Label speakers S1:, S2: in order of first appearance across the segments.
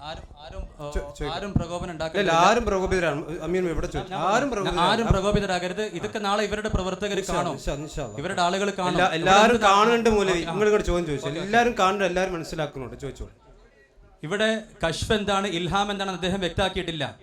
S1: ആരും
S2: പ്രകോപിതരാണ്. ആരും
S1: പ്രകോപിതരാകരുത്. ഇതൊക്കെ നാളെ ഇവരുടെ പ്രവർത്തകർ കാണും. ഇവരുടെ ആളുകൾ കാണും.
S2: എല്ലാവരും കാണുന്നുണ്ട് മൂലവി. നിങ്ങൾ ഇങ്ങോട്ട് ചോദ്യം ചോദിച്ചു. എല്ലാവരും കാണുന്നുണ്ട്. എല്ലാവരും മനസ്സിലാക്കുന്നുണ്ട്. ചോദിച്ചോളൂ.
S1: ഇവിടെ കഷ്ഫ് എന്താണ് ഇൽഹാം എന്താണ് അദ്ദേഹം വ്യക്തമാക്കിയിട്ടില്ല.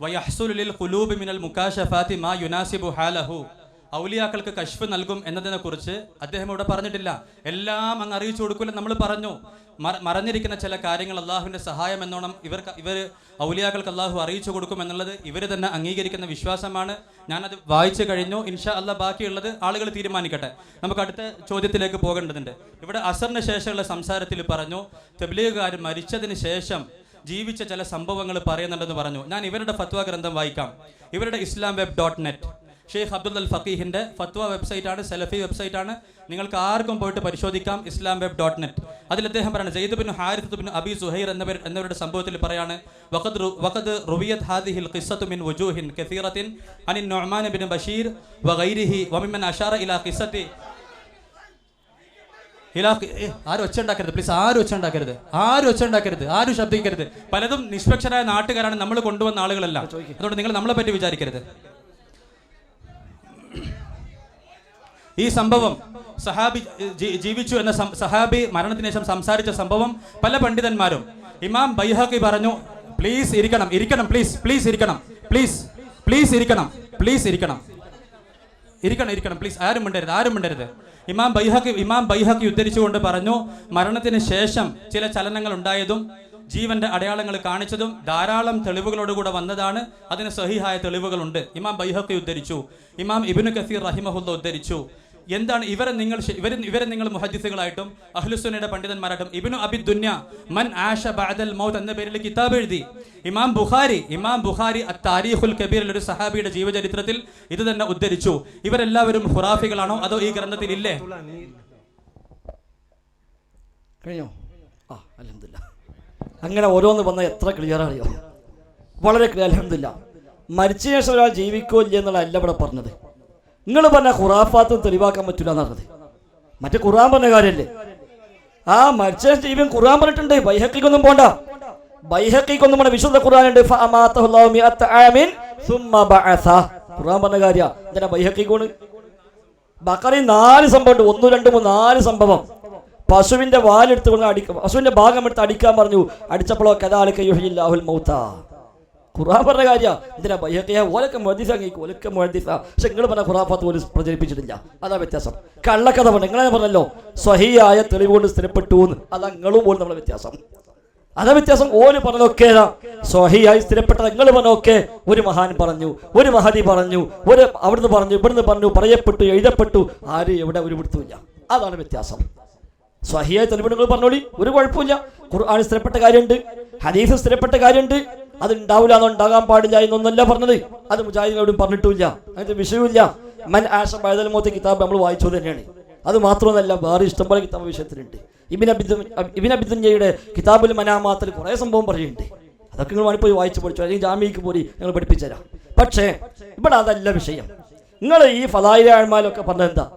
S1: വയഹ്സുലുലിൽ ഖുലൂബി മിനൽ മുകാശഫാത്തി മാ യുനാസിബു ഹാലഹു. ഔലിയാക്കൾക്ക് കശ്ഫ് നൽകും എന്നതിനെ കുറിച്ച് അദ്ദേഹം ഇവിടെ പറഞ്ഞിട്ടില്ല. എല്ലാം അങ്ങ് അറിയിച്ചു കൊടുക്കില്ല നമ്മൾ പറഞ്ഞു. മറ- മറഞ്ഞിരിക്കുന്ന ചില കാര്യങ്ങൾ അള്ളാഹുവിന്റെ സഹായം എന്നോണം ഇവർക്ക് ഇവർ ഔലിയാക്കൾക്ക് അള്ളാഹു അറിയിച്ചു കൊടുക്കും എന്നുള്ളത് ഇവർ തന്നെ അംഗീകരിക്കുന്ന വിശ്വാസമാണ്. ഞാനത് വായിച്ചു കഴിഞ്ഞു. ഇൻഷാ അല്ല ബാക്കിയുള്ളത് ആളുകൾ തീരുമാനിക്കട്ടെ. നമുക്ക് അടുത്ത ചോദ്യത്തിലേക്ക് പോകേണ്ടതുണ്ട്. ഇവിടെ അസറിന് ശേഷമുള്ള സംസാരത്തിൽ പറഞ്ഞു തെബ്ലീഗുകാർ മരിച്ചതിന് ശേഷം ജീവിച്ച ചില സംഭവങ്ങൾ പറയുന്നുണ്ടെന്ന് പറഞ്ഞു. ഞാൻ ഇവരുടെ ഫത്വ ഗ്രന്ഥം വായിക്കാം. ഇവരുടെ ഇസ്ലാം വെബ് ഡോട്ട് നെറ്റ്. ഷെയ്ഖ് അബ്ദുൽ അൽ ഫക്കീഹിന്റെ ഫത്വ വെബ്സൈറ്റാണ് ആണ് സെലഫി വെബ്സൈറ്റ് ആണ് നിങ്ങൾക്ക് ആർക്കും പോയിട്ട് പരിശോധിക്കാം ഇസ്ലാം വെബ് ഡോട്ട് നെറ്റ്. അതിൽ അദ്ദേഹം പറയുന്നത് ജയ്ദ് ബിൻ ഹാരിത്ത് ബിൻ അബി സുഹൈർ എന്നവർ എന്നവരുടെ സംഭവത്തിൽ പറയാണ് വഖദ് വഖദ് റുവിയത് ഹാദിഹിൽ ഖിസ്സത്തു മിൻ വജൂഹിൻ കസീറത്തിൻ അനിൻ നൊഹ്മാൻ ബിൻ ബഷീർ വഗൈരിഹി വമിമൻ അഷാറ ഇലാ ഖിസ്സത്തി. ആര് ആരും ഒച്ച ഉണ്ടാക്കരുത് പ്ലീസ് ആരും ഒച്ച ഉണ്ടാക്കരുത് ആരും ഒച്ച ഉണ്ടാക്കരുത് ആരും ശബ്ദിക്കരുത്. പലതും നിഷ്പക്ഷരായ നാട്ടുകാരാണ് നമ്മൾ കൊണ്ടുവന്ന ആളുകളല്ല. അതുകൊണ്ട് നിങ്ങൾ നമ്മളെ പറ്റി വിചാരിക്കരുത്. ഈ സംഭവം സഹാബി ജീവിച്ചു എന്ന സഹാബി മരണത്തിന് ശേഷം സംസാരിച്ച സംഭവം പല പണ്ഡിതന്മാരും. ഇമാം ബൈഹക്കി പറഞ്ഞു പ്ലീസ് ഇരിക്കണം ഇരിക്കണം പ്ലീസ് പ്ലീസ് ഇരിക്കണം പ്ലീസ് പ്ലീസ് ഇരിക്കണം പ്ലീസ് ഇരിക്കണം. ഇരിക്കണം ഇരിക്കണം പ്ലീസ് ആരും മിണ്ടരുത് ആരും മിണ്ടരുത്. ഇമാം ബൈഹക്കി ഇമാം ബൈഹക്കി ഉദ്ധരിച്ചുകൊണ്ട് പറഞ്ഞു മരണത്തിന് ശേഷം ചില ചലനങ്ങൾ ഉണ്ടായതും ജീവന്റെ അടയാളങ്ങൾ കാണിച്ചതും ധാരാളം തെളിവുകളോടുകൂടെ വന്നതാണ്. അതിന് സഹിഹായ തെളിവുകളുണ്ട്. ഇമാം ബൈഹക്കി ഉദ്ധരിച്ചു. ഇമാം ഇബിനു കസീർ റഹിമഹുല്ല ഉദ്ധരിച്ചു. എന്താണ് ഇവരെ നിങ്ങൾ ഇവർ ഇവരെ ഇവരെ നിങ്ങൾ മുഹദ്ദിസുകളായിട്ടും അഹ്ലുസുന്നയുടെ പണ്ഡിതന്മാരായിട്ടും ഇബിനു അബി ദുന്യ മൻ ആഷ ബഅദൽ മൗത്ത് എന്ന പേരിൽ കിതാബ് എഴുതി. ഇമാം ബുഖാരി ഇമാം ബുഖാരി താരീഖുൽ കബീറിൽ ഒരു സഹാബിയുടെ ജീവചരിത്രത്തിൽ ഇത് തന്നെ ഉദ്ധരിച്ചു. ഇവരെല്ലാവരും ഹുറാഫികളാണോ അതോ ഈ ഗ്രന്ഥത്തിൽ ഇല്ലേ
S3: കഴിഞ്ഞോ? ആ അലഹമില്ല അങ്ങനെ ഓരോന്ന് വന്നാൽ എത്ര ക്ലിയർ അറിയോ? വളരെ ക്ലിയർ അലഹമില്ല മരിച്ച ശേഷം ഒരാൾ ജീവിക്കുമില്ല എന്നുള്ളതല്ല ഇവിടെ പറഞ്ഞത്. നിങ്ങൾ പറഞ്ഞ ഖുറാഫാത്തും തെളിവാക്കാൻ പറ്റില്ല എന്നറിഞ്ഞത് മറ്റേ ഖുറാൻ പറഞ്ഞ കാര്യമല്ലേ ആ മരിച്ച ശേഷം ജീവൻ ഖുറാൻ പറഞ്ഞിട്ടുണ്ട്. ബൈഹക്കിക്കൊന്നും പോണ്ട. ബൈഹക്കിക്കൊന്നും പോണ്ട. വിശുദ്ധ ഖുറാനുണ്ട്. ഖുറാൻ പറഞ്ഞ കാര്യ. എന്തിനാ ബൈഹക്കിക്കോണ്? ബക്കറി നാല് സംഭവം ഉണ്ട്. ഒന്ന് രണ്ട് മൂന്ന് നാല് സംഭവം. പശുവിന്റെ വാലെടുത്ത് കൊണ്ട് അടിക്കും പശുവിന്റെ ഭാഗം എടുത്ത് അടിക്കാൻ പറഞ്ഞു. അടിച്ചപ്പോഴോ കഥാലിക്കയുഹില്ലാഹുൽ മൗത്ത. ഖുറാൻ പറഞ്ഞ കാര്യ. എന്തിനാ ബയ്യക്കയ ഓലൊക്കെ മുഴദിസ അങ്ങേക്ക് ഓലൊക്കെ മുഴദിസ പക്ഷെ നിങ്ങൾ പറഞ്ഞ ഖുറാഫാത്ത് പോലും പ്രചരിപ്പിച്ചിട്ടില്ല. അതാ വ്യത്യാസം. കള്ളക്കഥ പറഞ്ഞു നിങ്ങളെ പറഞ്ഞല്ലോ. സ്വഹിയായ തെളിവ് കൊണ്ട് സ്ഥിരപ്പെട്ടു എന്ന്. അതാ നിങ്ങളും പോലും നമ്മളെ വ്യത്യാസം. അതാ വ്യത്യാസം. ഓര് പറഞ്ഞൊക്കെ സ്വഹിയായി സ്ഥിരപ്പെട്ടത്. നിങ്ങൾ പറഞ്ഞൊക്കെ ഒരു മഹാൻ പറഞ്ഞു ഒരു മഹതി പറഞ്ഞു ഒരു അവിടുന്ന് പറഞ്ഞു ഇവിടുന്ന് പറഞ്ഞു പറയപ്പെട്ടു എഴുതപ്പെട്ടു. ആരും എവിടെ ഒരു വിടുത്തുമില്ല അതാണ് വ്യത്യാസം. സ്വഹിയായ തെളിവ് നിങ്ങൾ പറഞ്ഞോളി. ഒരു കുഴപ്പമില്ല. ഖുർആൻ സ്ഥിരപ്പെട്ട കാര്യമുണ്ട്. ഹദീസ് സ്ഥിരപ്പെട്ട കാര്യമുണ്ട്. അത് ഉണ്ടാവില്ല എന്നോ ഉണ്ടാകാൻ പാടില്ല എന്നൊന്നല്ല പറഞ്ഞത്. അത് മുജാഹിദിനോടും പറഞ്ഞിട്ടില്ല അങ്ങനത്തെ വിഷയമില്ല മൻ ആഷ ബൈദൽ മോത്തെ കിതാബ് നമ്മൾ വായിച്ചത് തന്നെയാണ്. അത് മാത്രമല്ല വേറെ ഇഷ്ടംപോലെ കിതാബ് വിഷയത്തിലുണ്ട്. ഇബിൻ അബിദ് ഇബിൻ അബിദുഞ്ഞയുടെ കിതാബുൽ മനാമാത്തിൽ കുറേ സംഭവം പറയുന്നുണ്ട്. അതൊക്കെ നിങ്ങൾ പോയി വായിച്ച് പഠിച്ചു. അല്ലെങ്കിൽ ജാമ്യക്ക് പോയി ഞങ്ങൾ പഠിപ്പിച്ചു തരാം പക്ഷേ ഇവിടെ അതല്ല വിഷയം. നിങ്ങൾ ഈ ഫലായിരാഴ്മാലൊക്കെ പറഞ്ഞത് എന്താ?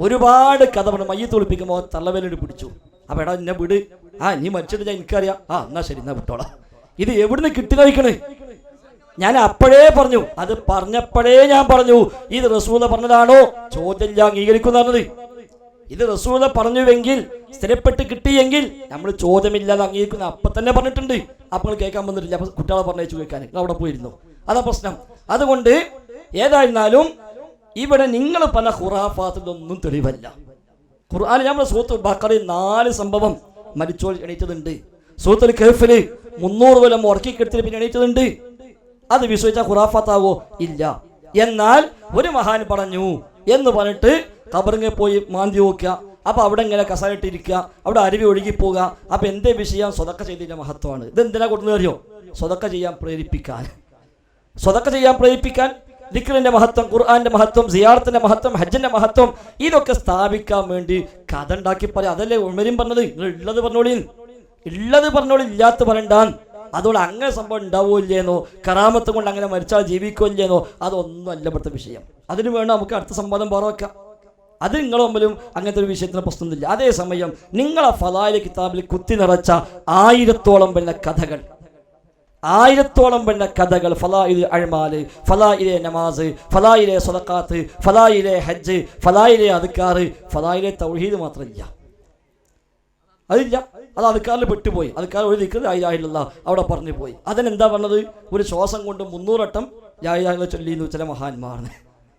S3: ഒരുപാട് കഥ പറഞ്ഞു. മയ്യത്ത് ഒളിപ്പിക്കുമ്പോൾ തള്ളവേലോട് പിടിച്ചു. അപ്പൊ എടാ എന്നെ വിട്. ആ നീ മരിച്ചിട്ട് ഞാൻ എനിക്കറിയാം. ആ എന്നാ ശരി എന്നാ വിട്ടോളാം. ഇത് എവിടുന്ന് കിട്ടി ഞാൻ അപ്പോഴേ പറഞ്ഞു. അത് പറഞ്ഞപ്പോഴേ ഞാൻ പറഞ്ഞു. ഇത് റസൂല പറഞ്ഞതാണോ? ചോദ്യം ഞാൻ പറഞ്ഞത്. ഇത് റസൂല പറഞ്ഞുവെങ്കിൽ സ്ഥിരപ്പെട്ട് കിട്ടിയെങ്കിൽ നമ്മൾ ചോദ്യമില്ലാതെ അംഗീകരിക്കുന്ന അപ്പൊ തന്നെ പറഞ്ഞിട്ടുണ്ട്. അപ്പോൾ കേൾക്കാൻ വന്നിട്ടില്ല. കുട്ടികളെ പറഞ്ഞു കേൾക്കാൻ. അവിടെ പോയിരുന്നു? അതാ പ്രശ്നം. അതുകൊണ്ട് ഏതായിരുന്നാലും ഇവിടെ നിങ്ങൾ പല ഖുറാഫാത്തിലൊന്നും തെളിവല്ല. ഖുർആൻ നമ്മുടെ സൂത്ത് ബക്കറിൽ നാല് സംഭവം മരിച്ചോൾ എണീറ്റതുണ്ട്. സൂത്തുൽ കെഫിൽ മുന്നൂറ് കൊല്ലം ഉറക്കിക്കെടുത്തിന് പിന്നെ എണീറ്റതുണ്ട്. അത് വിശ്വസിച്ച ഖുറാഫാത്താവോ? ഇല്ല. എന്നാൽ ഒരു മഹാൻ പറഞ്ഞു എന്ന് പറഞ്ഞിട്ട് കബറിങ്ങെ പോയി മാന്തി നോക്കുക. അപ്പൊ അവിടെ ഇങ്ങനെ കസായിട്ടിരിക്കുക അവിടെ അരുവി ഒഴുകി പോവുക അപ്പൊ എന്തേ വിഷയം? സ്വതക്ക ചെയ്തിന്റെ മഹത്വമാണ്. ഇത് എന്തിനാ അറിയോ? സ്വതക്ക ചെയ്യാൻ പ്രേരിപ്പിക്കാൻ. സ്വതക്ക ചെയ്യാൻ പ്രേരിപ്പിക്കാൻ ദിക്റിന്റെ മഹത്വം ഖുർആന്റെ മഹത്വം സിയാറത്തിന്റെ മഹത്വം ഹജ്ജിന്റെ മഹത്വം ഇതൊക്കെ സ്ഥാപിക്കാൻ വേണ്ടി കഥ ഉണ്ടാക്കി പറയാം അതല്ലേ ഉമരും പറഞ്ഞത്? നിങ്ങൾ ഉള്ളത് പറഞ്ഞോളി. ഉള്ളത് പറഞ്ഞോളി ഇല്ലാത്ത പറയണ്ടാൻ. അതുകൊണ്ട് അങ്ങനെ സംഭവം ഉണ്ടാവില്ലേന്നോ കറാമത്ത് കൊണ്ട് അങ്ങനെ മരിച്ചാൽ ജീവിക്കില്ലേന്നോ അതൊന്നുമല്ല ഇവിടുത്തെ വിഷയം. അതിന് വേണം നമുക്ക് അടുത്ത സംവാദം പറവാക്കാം. വെക്കാം അത് നിങ്ങളൊമ്പലും അങ്ങനത്തെ ഒരു വിഷയത്തിന് പ്രശ്നമൊന്നുമില്ല. അതേസമയം നിങ്ങളെ ഫലായിലെ കിതാബിൽ കുത്തി നിറച്ച ആയിരത്തോളം വരുന്ന കഥകൾ ആയിരത്തോളം വരുന്ന കഥകൾ ഫലായിലെ അഴ്മാൽ ഫലായിലെ നമാസ് ഫലായിലെ സ്വലക്കാത്ത് ഫലായിലെ ഹജ്ജ് ഫലായിലെ അതുക്കാറ് ഫലായിലെ തൗഹീദ് മാത്രമില്ല. അതില്ല. അത് അതുക്കാരിൽ പെട്ടുപോയി. അതുക്കാർ ഒരു ദിക്കത് ആയിരായില്ല അവിടെ പറഞ്ഞു പോയി. അതിനെന്താ പറഞ്ഞത്? ഒരു ശ്വാസം കൊണ്ട് മുന്നൂറട്ടം ചൊല്ലി എന്ന് ചില മഹാന്മാർ.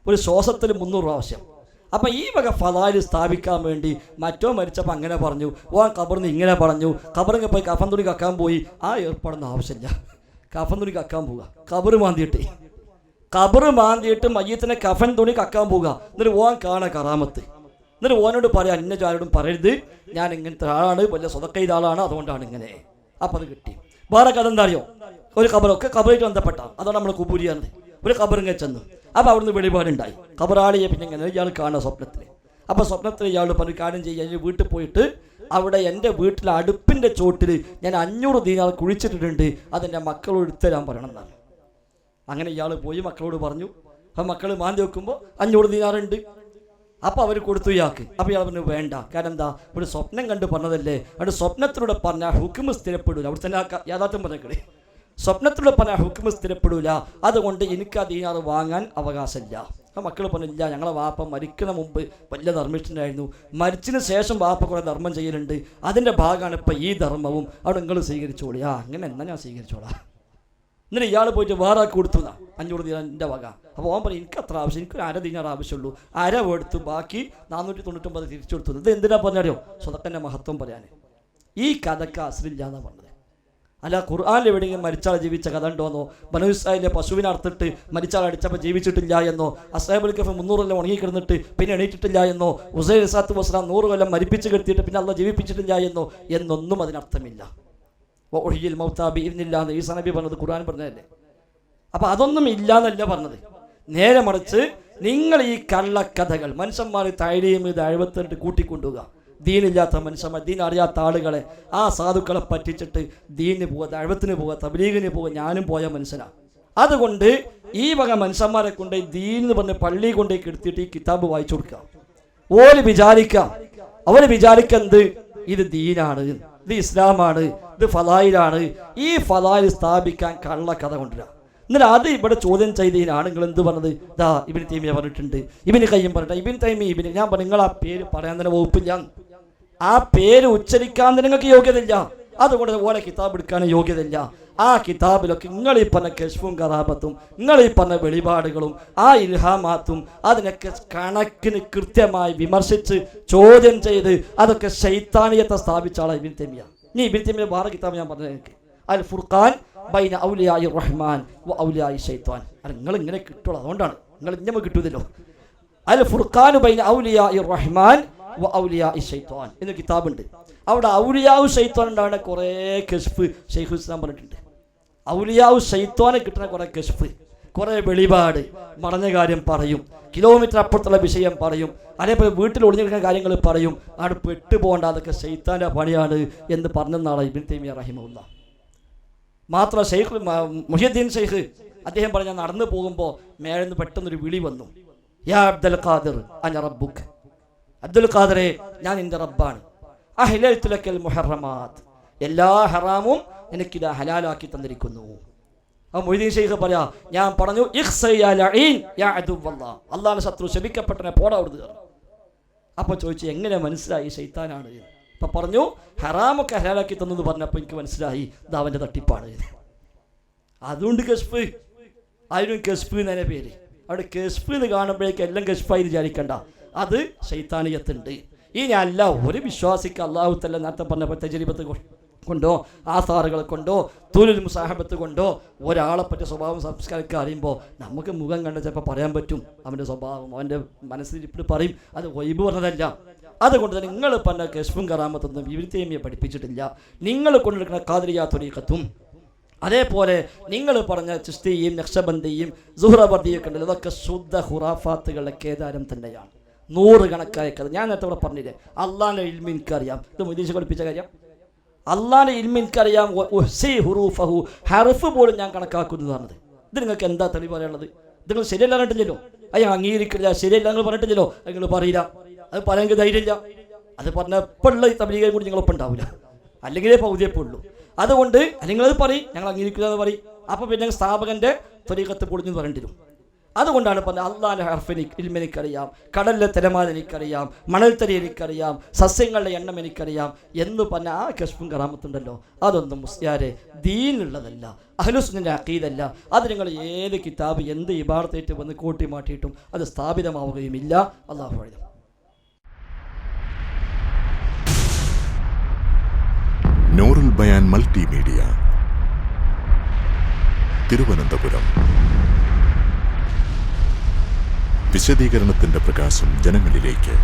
S3: ഒരു ശ്വാസത്തിൽ മുന്നൂറ് പ്രാവശ്യം. അപ്പം ഈ വക ഫലാൽ സ്ഥാപിക്കാൻ വേണ്ടി മറ്റോ മരിച്ചപ്പോൾ അങ്ങനെ പറഞ്ഞു. ഓ കബറിന്ന് ഇങ്ങനെ പറഞ്ഞു. കബറിങ്ങ് പോയി കഫൻ തുണി കക്കാൻ പോയി. ആ ഏർപ്പാടൊന്നും ആവശ്യമില്ല. കഫൻ തുണി കക്കാൻ പോവുക. കബറ് മാന്തിയിട്ടേ. കബറ് മാന്തിയിട്ട് മയ്യത്തിനെ കഫൻ തുണി കക്കാൻ പോവുക. എന്നിട്ട് ഓൻ കാണ കറാമത്ത്. എന്നിട്ട് ഓനോട് പറയാം ഇന്ന ചാരോടും പറയരുത്. ഞാൻ ഇങ്ങനത്തെ ആളാണ് വലിയ സ്വതക്ക ചെയ്ത ആളാണ്. അതുകൊണ്ടാണ് ഇങ്ങനെ. അപ്പം അത് കിട്ടി. വേറെ കഥ എന്താ അറിയോ? ഒരു കബറൊക്കെ കബറായിട്ട് ബന്ധപ്പെട്ട. അതാണ് നമ്മൾ കുബൂരിയാണ് ഒരു കബറിങ്ങനെ ചെന്നു. അപ്പോൾ അവിടുന്ന് വെളിപാടുണ്ടായി. കബറാളിയെ പിന്നെ ഇങ്ങനെ ഇയാൾ കാണുക സ്വപ്നത്തിൽ അപ്പോൾ സ്വപ്നത്തിൽ ഇയാൾ പറഞ്ഞു കാര്യം ചെയ്യാൻ വീട്ടിൽ പോയിട്ട് അവിടെ എന്റെ വീട്ടിലെ അടുപ്പിന്റെ ചോട്ടിൽ ഞാൻ അഞ്ഞൂറ് ദീനാൾ കുഴിച്ചിട്ടിട്ടുണ്ട് അതെന്റെ മക്കളോട് എടുത്തരാൻ പറയണം എന്നാണ്. അങ്ങനെ ഇയാൾ പോയി മക്കളോട് പറഞ്ഞു അപ്പം മക്കൾ മാന്തി വെക്കുമ്പോൾ അഞ്ഞൂറ് ദീനാറുണ്ട് അപ്പോൾ അവർ കൊടുത്തു ഇയാൾക്ക്. അപ്പോൾ ഇയാൾ പറഞ്ഞു വേണ്ട കാരണം എന്താ? ഒരു സ്വപ്നം കണ്ട് പറഞ്ഞതല്ലേ? അവിടെ സ്വപ്നത്തിലൂടെ പറഞ്ഞാൽ ഹുക്കും സ്ഥിരപ്പെടില്ല അവിടെ തന്നെ യാഥാർത്ഥ്യം പറഞ്ഞേ സ്വപ്നത്തിലൂടെ പല ഹുക്കും സ്ഥിരപ്പെടില്ല അതുകൊണ്ട് എനിക്ക് ആ ദീനാറ് വാങ്ങാൻ അവകാശമില്ല. ആ മക്കൾ പറഞ്ഞില്ല ഞങ്ങളെ വാപ്പ മരിക്കുന്ന മുമ്പ് വലിയ ധർമ്മിഷ്ഠനായിരുന്നു. മരിച്ചതിന് ശേഷം വാപ്പ കുറേ ധർമ്മം ചെയ്യലുണ്ട്. അതിന്റെ ഭാഗമാണ് ഇപ്പം ഈ ധർമ്മവും. അവിടെ നിങ്ങൾ സ്വീകരിച്ചോളി. ആ അങ്ങനെ എന്നാ ഞാൻ സ്വീകരിച്ചോളാം. എന്നിട്ട് ഇയാൾ പോയിട്ട് വേറെ ആൾക്ക് കൊടുത്തു എന്നാ. അഞ്ഞൂറ് ദിനം എന്റെ വക. അപ്പോൾ ഓൻ പറയും എനിക്ക് അത്ര ആവശ്യം എനിക്കൊരു അര ദിനാർ ആവശ്യമുള്ളൂ. അര എടുത്തു ബാക്കി നാനൂറ്റി തൊണ്ണൂറ്റൊമ്പത് തിരിച്ചു കൊടുത്തു. ഇത് എന്തിനാ പറഞ്ഞാലോ സ്വതക്കന്റെ മഹത്വം പറയാൻ ഈ കഥക്ക് അസലില്ലാന്നാ പറഞ്ഞത്. അല്ല ഖുർആാനിൽ എവിടെയെങ്കിലും മരിച്ചാൽ ജീവിച്ച കഥ ഉണ്ടോന്നോ ബനുസായിലെ പശുവിനെ അർത്തിട്ട് മരിച്ചാൽ അടിച്ചപ്പോൾ ജീവിച്ചിട്ടില്ല എന്നോ? അസാബുൽ കഫ് മുന്നൂറ് കൊല്ലം ഉണങ്ങിക്കിടന്നിട്ട് പിന്നെ എണീറ്റിട്ടില്ല എന്നോ? ഉസൈൻ സാത്ത് വസ്ലാം നൂറ് കൊല്ലം മരിപ്പിച്ച് കിടത്തിയിട്ട് പിന്നെ അള്ള ജീവിപ്പിച്ചിട്ടില്ല എന്നോ? എന്നൊന്നും അതിനർത്ഥമില്ല ഒഴിയിൽ മൗത്താബി ഇന്നില്ല എന്ന് ഈസാ നബി പറഞ്ഞത് ഖുർആൻ പറഞ്ഞതല്ലേ? അപ്പം അതൊന്നും ഇല്ല എന്നല്ല പറഞ്ഞത്. നേരെ മറിച്ച് നിങ്ങൾ ഈ കള്ളക്കഥകൾ മനുഷ്യന്മാർ താഴെയും ഇത് അഴുപത്തിരണ്ട് കൂട്ടിക്കൊണ്ടുപോകുക ദീനില്ലാത്ത മനുഷ്യന്മാർ ദീൻ അറിയാത്ത ആളുകളെ ആ സാധുക്കളെ പറ്റിച്ചിട്ട് ദീനിന് പോവുക അഴുപത്തിന് പോവുക തബലീഗിന് പോവുക ഞാനും പോയ മനുഷ്യനാണ് അതുകൊണ്ട് ഈ വക മനുഷ്യന്മാരെ കൊണ്ട് ദീനിന്ന് പറഞ്ഞ് പള്ളി കൊണ്ടേക്ക് എടുത്തിട്ട് ഈ കിതാബ് വായിച്ചു കൊടുക്കാം ഓര് വിചാരിക്കാം അവർ വിചാരിക്കുന്നത് ഇത് ദീനാണ് ഇത് ഇസ്ലാമാണ് ഇത് ഫലായിലാണ്. ഈ ഫലായിൽ സ്ഥാപിക്കാൻ കള്ള കഥ കൊണ്ടുവരാം. എന്നാൽ അത് ഇവിടെ ചോദ്യം ചെയ്തതിനാണ് നിങ്ങൾ എന്ത് പറഞ്ഞത്? ദാ ഇബിൻ തൈമിയ പറഞ്ഞിട്ടുണ്ട്. ഇബിന് കയ്യും പറഞ്ഞിട്ട് ഇബിൻ തൈമി ഇബിന് ഞാൻ പറഞ്ഞു നിങ്ങൾ ആ പേര് പറയാൻ തന്നെ വകുപ്പില്ല. ആ പേര് ഉച്ചരിക്കാൻ നിങ്ങൾക്ക് യോഗ്യതയില്ല. അതുകൊണ്ട് ഓലെ കിതാബ് എടുക്കാൻ യോഗ്യതയില്ല. ആ കിതാബിലൊക്കെ നിങ്ങൾ ഈ പറഞ്ഞ കശ്വും കറാപത്തും നിങ്ങൾ ഈ പറഞ്ഞ വെളിപാടുകളും ആ ഇൽഹാമാത്തും അതിനൊക്കെ കണക്കിന് കൃത്യമായി വിമർശിച്ച് ചോദ്യം ചെയ്ത് അതൊക്കെ ശൈത്താനിയത്തെ സ്ഥാപിച്ച ആളാണ് ഇബിൻ തെമിയ നീ ഇബിൻ തെമിയ വേറെ കിതാബ് ഞാൻ പറഞ്ഞത് എനിക്ക്. അൽ ഫുർഖാൻ ബൈന ഔലിയായി റഹ്മാൻ ഔലിയായി ഷെയ്ത്താൻ അല്ല നിങ്ങൾ ഇങ്ങനെ കിട്ടുള്ളൂ. അതുകൊണ്ടാണ്. നിങ്ങൾ ഇങ്ങനെ കിട്ടൂതല്ലോ അൽ ഫുർഖാൻ ബൈന ഔലിയായി റഹ്മാൻ എന്ന കിതാബുണ്ട്. അവിടെ ഔലിയാവ് ഷൈത്താൻ ഉണ്ടാവുന്ന കുറേ കെഷ്ഫ് ഷെയ്ഖ് ഇസ്ലാം പറഞ്ഞിട്ടുണ്ട്. ഔലിയാവ് ഷൈത്താനെ കിട്ടുന്ന കുറേ കെഷ്ഫ് കുറേ വെളിപാട് മറഞ്ഞ കാര്യം പറയും കിലോമീറ്റർ അപ്പുറത്തുള്ള വിഷയം പറയും അതേപോലെ വീട്ടിൽ ഒളിഞ്ഞിരിക്കുന്ന കാര്യങ്ങൾ പറയും അവിടെ പെട്ടുപോകേണ്ട അതൊക്കെ ഷെയ്ത്താന്റെ പണിയാണ് എന്ന് പറഞ്ഞെന്നാണ് ഇബിൻ തൈമിയ റഹിമുല്ല മാത്രം ഷെയ്ഖ് മുഹിയുദ്ദീൻ ഷെയ്ഖ് അദ്ദേഹം പറഞ്ഞ നടന്നു പോകുമ്പോൾ മേലെന്ന് പെട്ടെന്നൊരു വിളി വന്നു. യാ അബ്ദുൽ ഖാദിർ റബ്ബുക്ക്. അബ്ദുൽ ഖാദറെ ഞാൻ നിന്റെ റബ്ബാണ്. എല്ലാ ഹറാമും എനിക്കിത് ഹലാലാക്കി തന്നിരിക്കുന്നു. ആ മൊയ്തീൻ ഷെയ്ഖ് പറയാ ഞാൻ പറഞ്ഞു അള്ളാഹ് ശത്രു ശപിക്കപ്പെട്ടനെ പോടാ അവിടുന്ന് അപ്പോൾ ചോദിച്ചു എങ്ങനെ മനസ്സിലായി ഷെയ്ത്താനാണ്. അപ്പൊ പറഞ്ഞു ഹറാമൊക്കെ ഹലാലാക്കി തന്നു പറഞ്ഞപ്പോൾ എനിക്ക് മനസ്സിലായി ഇത് അവന്റെ തട്ടിപ്പാണ്. അതുകൊണ്ട് കെസ്ഫ് അതിനും കെസ്ഫ് എന്നെ പേര്? അവിടെ കെസ്ഫ് എന്ന് കാണുമ്പോഴേക്കും എല്ലാം കെസ്ഫായി വിചാരിക്കണ്ട. അത് ശൈത്താനിയത്തുണ്ട്. ഇനി അല്ല ഒരു വിശ്വാസിക്ക് അള്ളാഹു തല്ല നേരത്തെ പറഞ്ഞ തജരിബത്ത് കൊണ്ടോ ആസാറുകളെ കൊണ്ടോ തൊഴിൽ മുസാഹബത്ത് കൊണ്ടോ ഒരാളെ പറ്റിയ സ്വഭാവം സംസ്കാരമൊക്കെ അറിയുമ്പോൾ നമുക്ക് മുഖം കണ്ട ചിലപ്പോൾ പറയാൻ പറ്റും. അവന്റെ സ്വഭാവം അവന്റെ മനസ്സിൽ ഇപ്പോൾ പറയും. അത് വൈബ് പറഞ്ഞതല്ല. അതുകൊണ്ട് തന്നെ നിങ്ങൾ പറഞ്ഞ കശ്മും കറാമത്തൊന്നും വിവിധേമിയെ പഠിപ്പിച്ചിട്ടില്ല. നിങ്ങൾ കൊണ്ടെടുക്കുന്ന കാതിരിയാ തൊരീക്കത്തും അതേപോലെ നിങ്ങൾ പറഞ്ഞ ചിസ്തിയും നക്ഷബന്ധിയും സുഹ്റബർദിയൊക്കെ ഉണ്ടല്ലോ ഇതൊക്കെ ശുദ്ധ ഹുറാഫാത്തുകളുടെ കേദാരം തന്നെയാണ്. നൂറ് കണക്കായ കഥ. ഞാൻ നേരത്തെ ഇവിടെ പറഞ്ഞില്ലേ അള്ളാഹിന്റെ ഇൽമി എനിക്കറിയാം. ഇത് മുദീഷ് പഠിപ്പിച്ച കാര്യം. അള്ളാഹിന്റെ ഇൽമി എനിക്കറിയാം. ഹുറൂഫഹു ഹർഫ് പോലും ഞാൻ കണക്കാക്കുന്നു പറഞ്ഞത് ഇത് നിങ്ങൾക്ക് എന്താ തെളിവ് പറയാനുള്ളത്? ഇത് നിങ്ങൾ ശരിയല്ല പറഞ്ഞിട്ടില്ലല്ലോ? അയ്യ അംഗീകരിക്കില്ല ശരിയല്ല നിങ്ങൾ പറഞ്ഞിട്ടില്ലല്ലോ? അത് നിങ്ങൾ പറയില്ല. അത് പറയാൻ ധൈര്യമില്ല. അത് പറഞ്ഞ ഇപ്പോഴുള്ള ഈ തബലീഗയും കൂടി നിങ്ങളൊപ്പം ഉണ്ടാവില്ല. അല്ലെങ്കിൽ പൗതിയപ്പോൾ ഉള്ളൂ അതുകൊണ്ട് അല്ലെങ്കിൽ അത് പറയും ഞങ്ങൾ അംഗീകരിക്കുക എന്ന് പറയും. അപ്പോൾ പിന്നെ സ്ഥാപകന്റെ ത്വരീകത്ത് പൊളിഞ്ഞു പറയേണ്ടി വരും. അതുകൊണ്ടാണ് പറഞ്ഞത് അള്ളാന്റെ എനിക്ക് ഇൽമ എനിക്കറിയാം കടലിലെ തിരമാല എനിക്കറിയാം മണൽത്തരി എനിക്കറിയാം സസ്യങ്ങളുടെ എണ്ണം എനിക്കറിയാം. എന്ന് പറഞ്ഞ ആ കശ്മും കറാമത്തുണ്ടല്ലോ. അതൊന്നും മുസ്യാരെ ദീനുള്ളതല്ല. അഹ്ലുസ്നിന്റെ അക്കീതല്ല അത് നിങ്ങൾ ഏത് കിതാബ് എന്ത് ഇബാർത്തേറ്റ് വന്ന് കൂട്ടി മാറ്റിയിട്ടും അത് സ്ഥാപിതമാവുകയുമില്ല. അള്ളാഹു എഴുതും
S4: നൂറുൽ ബയാൻ മൾട്ടിമീഡിയ. തിരുവനന്തപുരം. വിശദീകരണത്തിന്റെ പ്രകാശം ജനങ്ങളിലേക്ക്.